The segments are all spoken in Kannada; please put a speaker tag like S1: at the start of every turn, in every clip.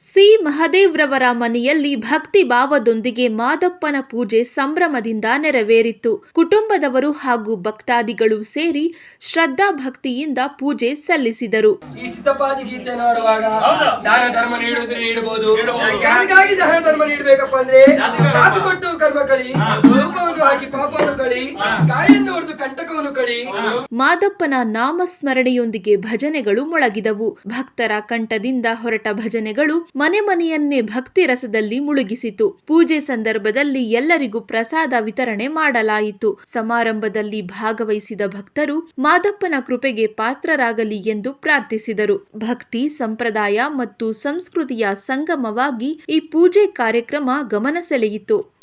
S1: ಸಿ. ಮಹದೇವ್ರವರ ಮನೆಯಲ್ಲಿ ಭಕ್ತಿ ಭಾವದೊಂದಿಗೆ ಮಾದಪ್ಪನ ಪೂಜೆ ಸಂಭ್ರಮದಿಂದ ನೆರವೇರಿತು. ಕುಟುಂಬದವರು ಹಾಗೂ ಭಕ್ತಾದಿಗಳು ಸೇರಿ ಶ್ರದ್ಧಾ ಭಕ್ತಿಯಿಂದ ಪೂಜೆ ಸಲ್ಲಿಸಿದರು.
S2: ಈ ಸಿದ್ದಪ್ಪಾಜಿ ಗೀತೆ ನೋಡುವಾಗ ದಾನ ಧರ್ಮ ನೀಡುವುದ್ರೆ ನೀಡಬಹುದು. ಯಾರಿಗಾಗಿ ದಾನ ಧರ್ಮ ನೀಡಬೇಕಪ್ಪ ಅಂದ್ರೆ ಕಾಸು ಕೊಟ್ಟು ಕರ್ಮ ಕಳಿ ರೂಪವನ್ನು ಹಾಕಿ ಪಾಪವನ್ನು ಕಳಿ ಕಾಯನ್ನು ಹೊಡೆದು ಕಂಟಕವನ್ನು ಕಳಿ.
S1: ಮಾದಪ್ಪನ ನಾಮಸ್ಮರಣೆಯೊಂದಿಗೆ ಭಜನೆಗಳು ಮೊಳಗಿದವು. ಭಕ್ತರ ಕಂಠದಿಂದ ಹೊರಟ ಭಜನೆಗಳು ಮನೆ ಮನೆಯನ್ನೇ ಭಕ್ತಿ ರಸದಲ್ಲಿ ಮುಳುಗಿಸಿತು. ಪೂಜೆ ಸಂದರ್ಭದಲ್ಲಿ ಎಲ್ಲರಿಗೂ ಪ್ರಸಾದ ವಿತರಣೆ ಮಾಡಲಾಯಿತು. ಸಮಾರಂಭದಲ್ಲಿ ಭಾಗವಹಿಸಿದ ಭಕ್ತರು ಮಾದಪ್ಪನ ಕೃಪೆಗೆ ಪಾತ್ರರಾಗಲಿ ಎಂದು ಪ್ರಾರ್ಥಿಸಿದರು. ಭಕ್ತಿ, ಸಂಪ್ರದಾಯ ಮತ್ತು ಸಂಸ್ಕೃತಿಯ ಸಂಗಮವಾಗಿ ಈ ಪೂಜೆ ಕಾರ್ಯಕ್ರಮ ಗಮನ ಸೆಳೆಯಿತು.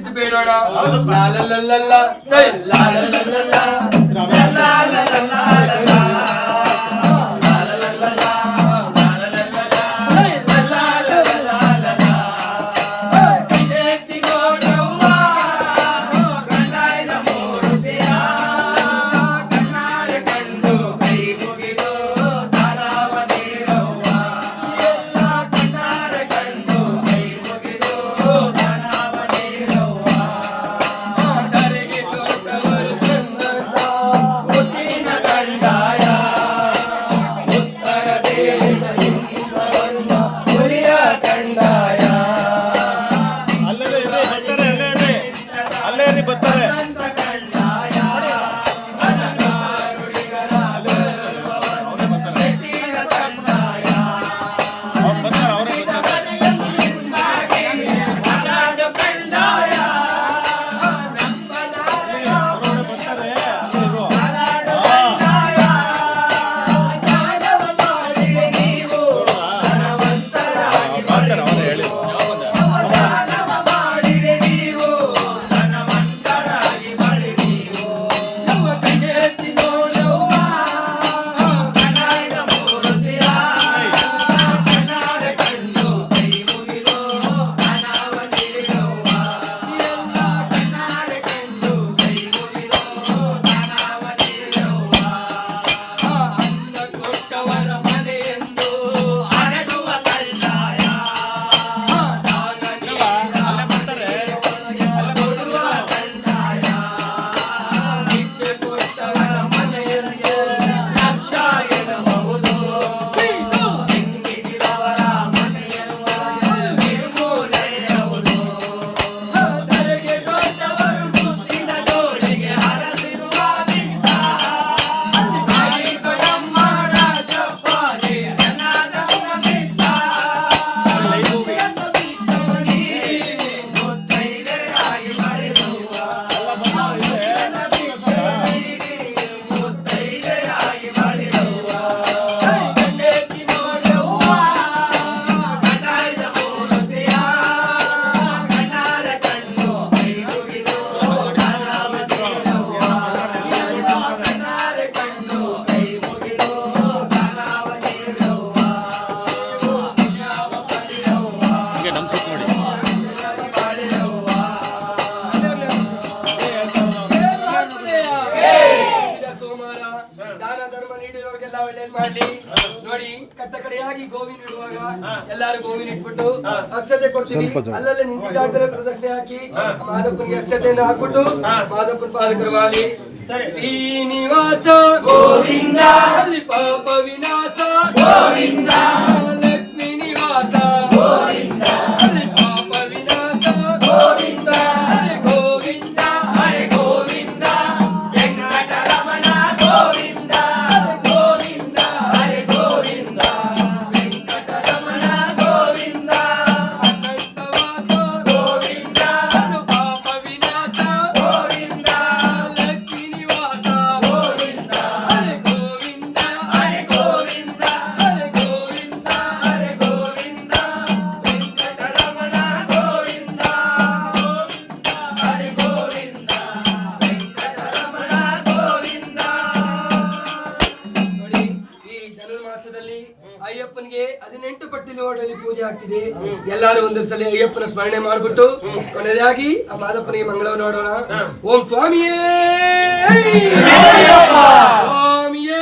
S2: ನೀಡಿದವರಿಗೆಲ್ಲ ಮಾಡ್ಲಿ ನೋಡಿ ಕಟ್ಟ ಕಡೆಯಾಗಿ ಗೋವಿನ ಇಡುವಾಗ ಎಲ್ಲಾರು ಗೋವಿನ ಇಟ್ಬಿಟ್ಟು ಅಕ್ಷತೆ ಕೊಡ್ತೀವಿ. ಅಲ್ಲಲ್ಲೇ ನಿಂತಿದ್ದಾಗಲೇ ಪ್ರದಕ್ಷಿಣೆ ಹಾಕಿ ಮಾದಪ್ಪನಿಗೆ ಅಕ್ಷತೆಯನ್ನು ಹಾಕ್ಬಿಟ್ಟು ಮಾದಪ್ಪನ ಪಾದಕರು ಮಾಡಿ ಶ್ರೀನಿವಾಸ ಗೋವಿಂದ. ಪಾಪ ವಿನಾಶ. ಗೋವಿಂದ. ಅಯ್ಯಪ್ಪನಿಗೆ ಹದಿನೆಂಟು ಪಟ್ಟಿ ಲೋಡಲ್ಲಿ ಪೂಜೆ ಆಗ್ತಿದೆ. ಎಲ್ಲಾರು ಒಂದು ಸಲ ಅಯ್ಯಪ್ಪನ ಸ್ಮರಣೆ ಮಾಡ್ಬಿಟ್ಟು ಕೊನೆಯದಾಗಿ ಆ ಮಾದಪ್ಪನಿಗೆ ಮಂಗಳ ನೋಡೋಣ. ಓಂ ಸ್ವಾಮಿಯೇ! ಸ್ವಾಮಿಯೇ!